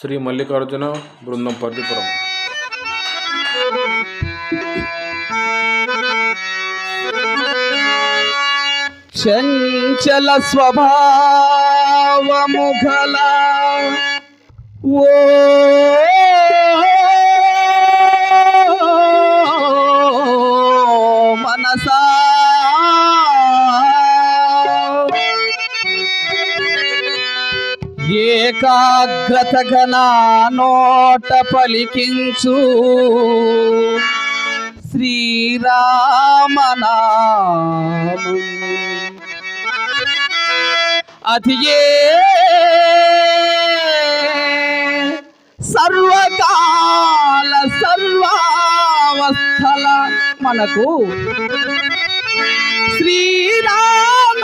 శ్రీ మల్లికార్జున బృందం పర్దిపురం చంచల స్వభావముఖల ఓ ఏకాగ్రత ఘనా నోట పలికించు. శ్రీరామనామం. అది ఏ సర్వకాల సర్వావస్థల మనకు శ్రీరామ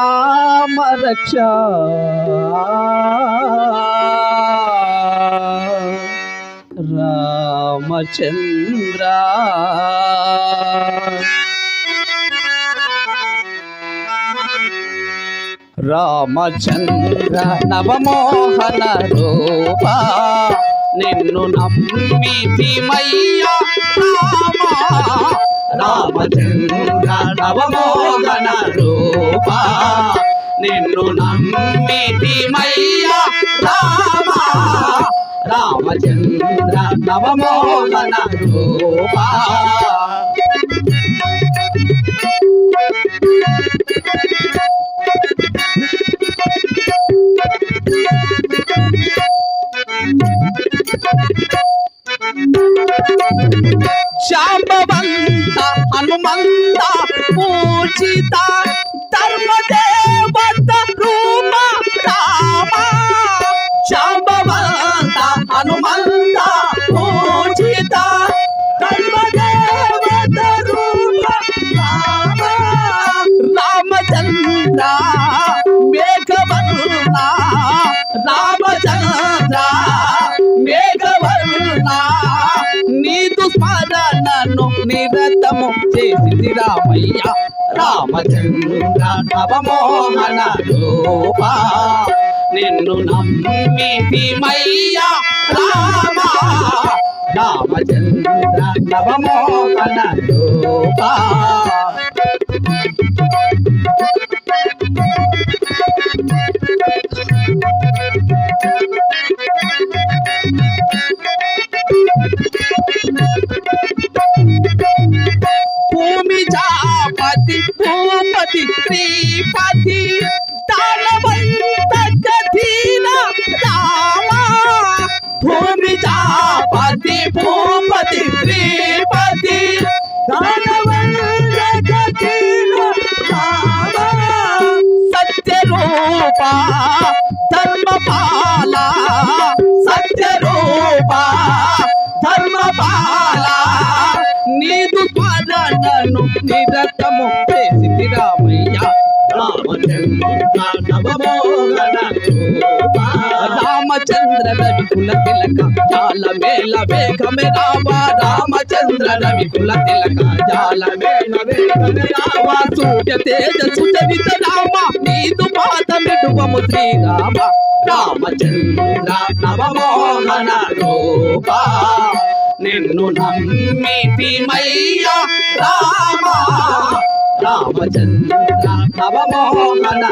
రామ రక్ష. రామచంద్ర. రామచంద్ర నవమోహన రూప. నిన్ను నమ్మితిమయ్యా రామా. రామచంద్ర నవమోహన రూప నిన్ను నమ్మితిమయ్యా రామా రామచంద్ర నవమోగన రూప Thank you. శాంబవంత హనుమంత పూజిత ధర్మదేవత రూప స్మరణను నిరతము చేసింది రామయ్య. రామచంద్ర నవమోహన రూప. నిన్ను నమ్మి నమ్మితిమయ్య రామ. రామచంద్ర నవమోహన రూప. party, free party. స్మరణను నిరతము చేసి రామయ్య రామచంద్ర రవి కుల తిలక జాల మేల వేగమే రావా రామచంద్ర రవి కుల తిలక జాల మేల వేగమే రావా సూర్య తేజ సుచరిత రామ నీదు పాత మిడువము శ్రీరామ రామచంద్ర నవమోహన రూపా. నిన్ను నమ్మితిమయ్య రామ. రామచంద్ర నవమోహన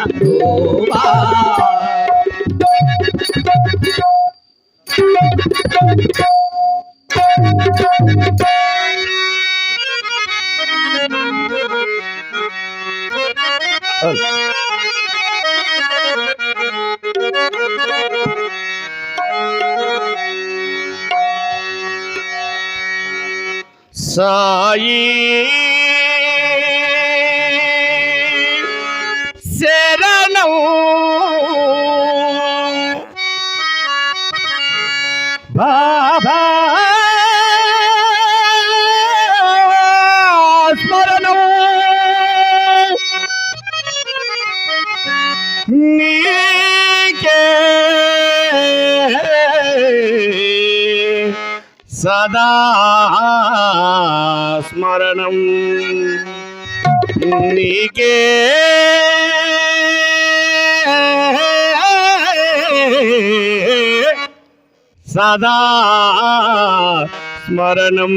సాయి శరణం బాబా సదా స్మరణం. నీకే సదా స్మరణం.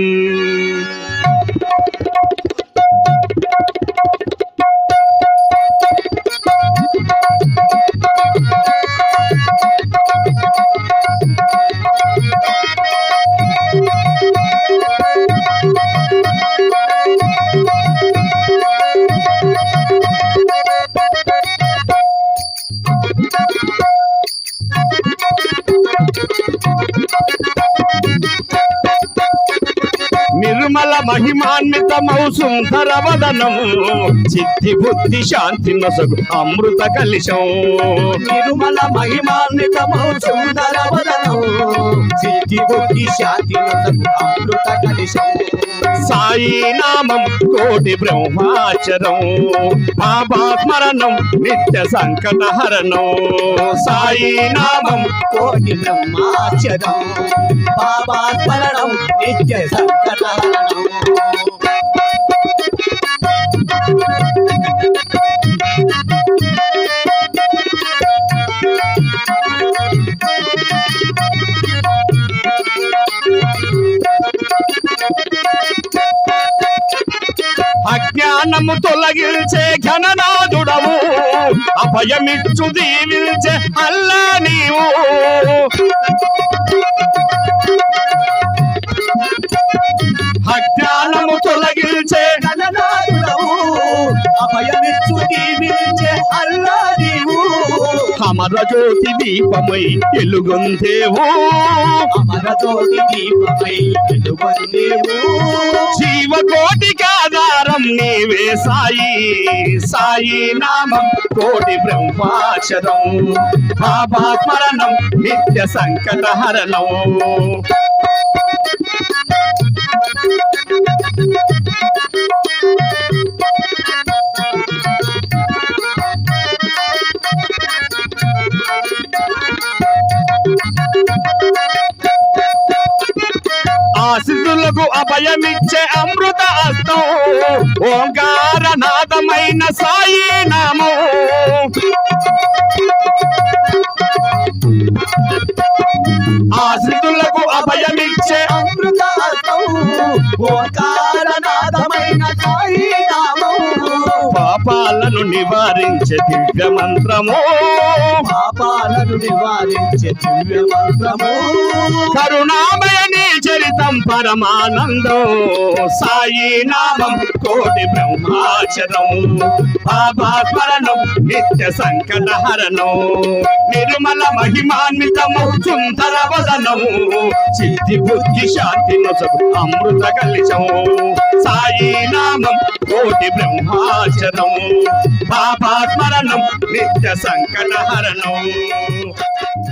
నిర్మల మహిమాన్వితమౌ సుందర వదనం. సిద్ధి బుద్ధి శాంతి నొసగు అమృత కలిశం నిర్మల మహిమాన్వితమౌ సుందర వదనం. సిద్ధి బుద్ధి శాంతి నొసగు అమృత కలిశం సాయి నామం కోటి బ్రహ్మాచరం. బాబా స్మరణం నిత్య సంకటహరణం సాయి నామం కోటి బ్రహ్మాచరం. బాబా స్మరణం నిత్య సంకటహరణం జ్ఞానము తొలగించే ఘననాథుడవు. అభయమిచ్చు దీవించే అల్లా నీవు. అజ్ఞానము తొలగించే గణనాథుడవు అభయమిచ్చు దీవించే అల్లా నీవు అమర జ్యోతి దీపమై ఎలుగొందేవు. అమర జ్యోతి దీపమై వెలుగొందేవు జీవకోటికి ఆధారం నీవే సాయి. సాయి నామం కోటి బ్రహ్మాచరం బాబా స్మరణం నిత్య సంకటహరణం సిద్ధులకు అభయమిచ్చే అమృత హస్తం. ఓంకారనాదమైన సాయి నామం. సిద్ధులకు అభయమిచ్చే అమృత సాయి పాపాలను నివారించే దివ్య మంత్రము. పాపాలను నివారించే దివ్య మంత్రము కరుణామయ చరితం పరమానందం సాయి నామం కోటి బ్రహ్మాచరం బాబా స్మరణం నిత్య సంకట హరణం నిర్మల మహిమాన్వితము సుందర వదనము సిద్ధి బుద్ధి శాంతి నొసగు అమృత కలిశం. సాయి నామం కోటి బ్రహ్మాచరం బాబా స్మరణం నిత్య సంకట హరణం Thank you.